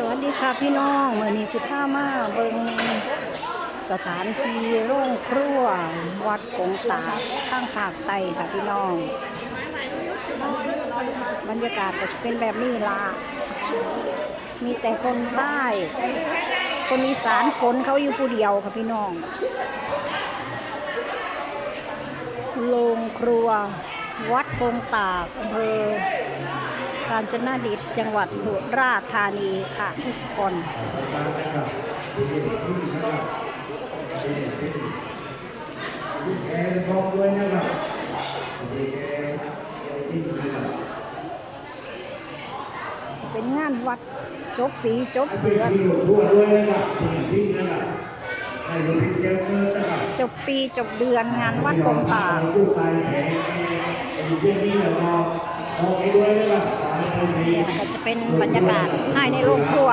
สวัสดีค่ะพี่น้องเมื่อนี้สิผ้ามาเบิงสถานที่โรงครัว วัดกงตาข้างภาคใต้ค่ะพี่น้อง บรรยากาศก็จะเป็นแบบนี้ละมีแต่คนใต้ คนอีสานคนเขาอยู่ผู้เดียวค่ะพี่น้องโรงครัว วัดกงตากอำเภอ กาญจนดิตจังหวัดสุราษฎร์ธานีค่ะทุกคนเป็นงานวัดจบปีจบเดือนจบปีจบเดือนงานวัดกงตา เป็นบรรยากาศให้ในโรงครัว